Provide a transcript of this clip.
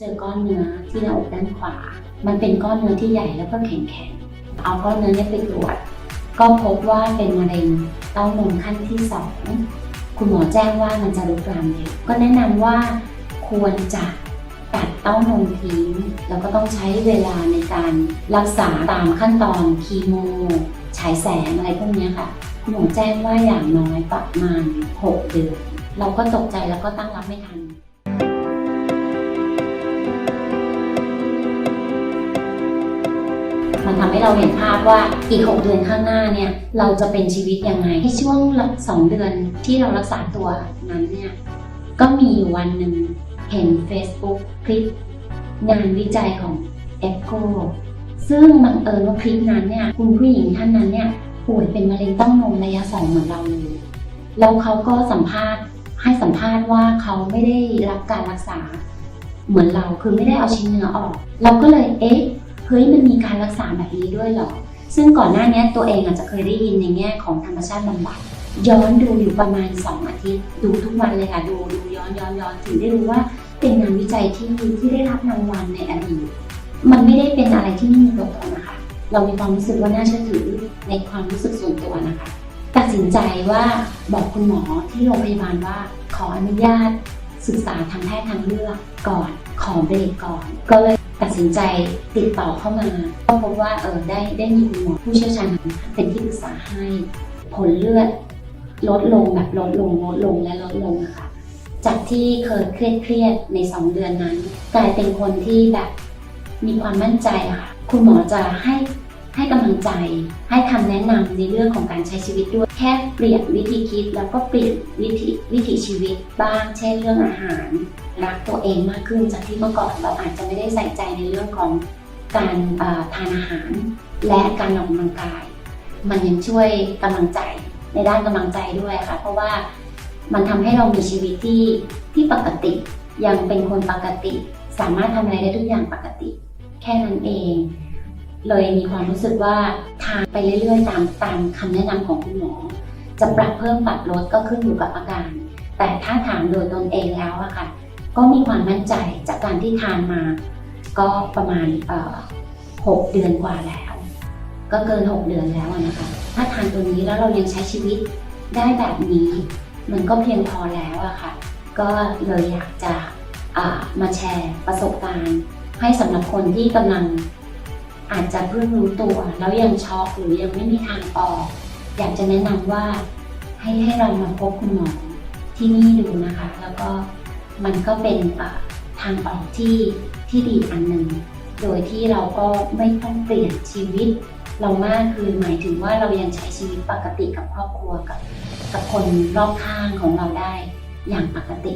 เจอก้อนเนื้อที่หน้าอกด้านขวา มันเป็นก้อนเนื้อที่ใหญ่แล้วก็แข็งๆ เอาก้อนเนื้อนี้ไปตรวจ ก็พบว่าเป็นมะเร็งเต้านมขั้นที่สองคุณหมอแจ้งว่ามันจะลุกลามเร็วก็แนะนำว่าควรจะตัดเต้านมทิ้งแล้วก็ต้องใช้เวลาในการรักษาตามขั้นตอนคีโมฉายแสงอะไรพวกนี้ค่ะคุณหมอแจ้งว่าอย่างน้อยประมาณ 6 เดือน เราก็ตกใจแล้วก็ตั้งรับไม่ทัน มันทำให้เราเห็นภาพว่าอีก 6 เดือนข้างหน้าเนี่ยเราจะเป็นชีวิตยังไงในช่วงสองเดือนที่เรารักษาตัวนั้นเนี่ยก็มีวันหนึ่งเห็น Facebook คลิปงานวิจัยของ e c o ซึ่งบังเอิญว่าคลิปนั้นเนี่ยคุณผู้หญิงท่านนั้นเนี่ยป่วยเป็นมะเร็งเต้านมระยะสองเหมือนเราเลยแล้วเขาก็สัมภาษณ์ให้สัมภาษณ์ว่าเขาไม่ได้รับการรักษาเหมือนเราคือไม่ได้เอาชิ้นเนื้อออก เราก็เลยเอ๊ะ เฮ้ยมันมีการรักษาแบบนี้ด้วยเหรอ ซึ่งก่อนหน้านี้ตัวเองอาจจะเคยได้ยินในแง่ของธรรมชาติบำบัดย้อนดูอยู่ประมาณ 2 อาทิตย์ ดูทุกวันเลยค่ะ ดูดูย้อนย้อนย้อนถึงได้รู้ว่าเป็นงานวิจัยที่ที่ได้รับรางวัลในอดีตมันไม่ได้เป็นอะไรที่ไม่มีตัวตนนะคะ เรามีความรู้สึกว่าน่าเชื่อถือในความรู้สึกส่วนตัวนะคะ ตัดสินใจว่าบอกคุณหมอที่โรงพยาบาลว่าขออนุญาตศึกษาทางแพทย์ทางเลือกก่อน ขอเบรกก่อน ก็เลย ตัดสินใจติดต่อเข้ามา ก็พบว่าเออได้ได้มีคุณหมอผู้เชี่ยวชาญเป็นที่ปรึกษาให้ผลเลือดลดลงแบบลดลงลดลงและลดลงนะคะจากที่เคยเครียดเครียดในสองเดือนนั้น กลายเป็นคนที่แบบมีความมั่นใจค่ะคุณหมอจะให้ ให้กำลังใจ ให้คำแนะนำในเรื่องของการใช้ชีวิตด้วย แค่เปลี่ยนวิธีคิดแล้วก็เปลี่ยนวิธีวิถีชีวิตบ้าง เช่นเรื่องอาหาร รักตัวเองมากขึ้นจากที่เมื่อก่อนเราอาจจะไม่ได้ใส่ใจในเรื่องของการทานอาหาร และการออกกำลังกาย มันยังช่วยกำลังใจในด้านกำลังใจด้วยค่ะ เพราะว่ามันทำให้เรามีชีวิตที่ที่ปกติ ยังเป็นคนปกติ สามารถทำอะไรได้ทุกอย่างปกติ แค่นั้นเอง เลยมีความรู้สึกว่าทานไปเรื่อยๆ ตามตามคำแนะนำของคุณหมอ จะปรับเพิ่มปรับลดก็ขึ้นอยู่กับอาการ แต่ถ้าถามโดยตนเองแล้วอะค่ะ ก็มีความมั่นใจจากการที่ทานมา ก็ประมาณหกเดือนกว่าแล้ว ก็เกิน 6 เดือนแล้วนะคะ ถ้าทานตัวนี้แล้วเรายังใช้ชีวิตได้แบบนี้ มันก็เพียงพอแล้วอะค่ะ ก็เลยอยากจะมาแชร์ประสบการณ์ ให้สำหรับคนที่กำลัง อาจจะเพิ่งรู้ตัว แล้วยังช็อกหรือยังไม่มีทางออก อยากจะแนะนำว่าให้ให้เรามาพบคุณหมอที่นี่ดูนะคะ แล้วก็มันก็เป็นทางออกที่ที่ดีอันหนึ่งโดยที่เราก็ไม่ต้องเปลี่ยนชีวิต เรามากคือหมายถึงว่าเรายังใช้ชีวิตปกติกับครอบครัวกับกับคนรอบข้างของเราได้อย่างปกติ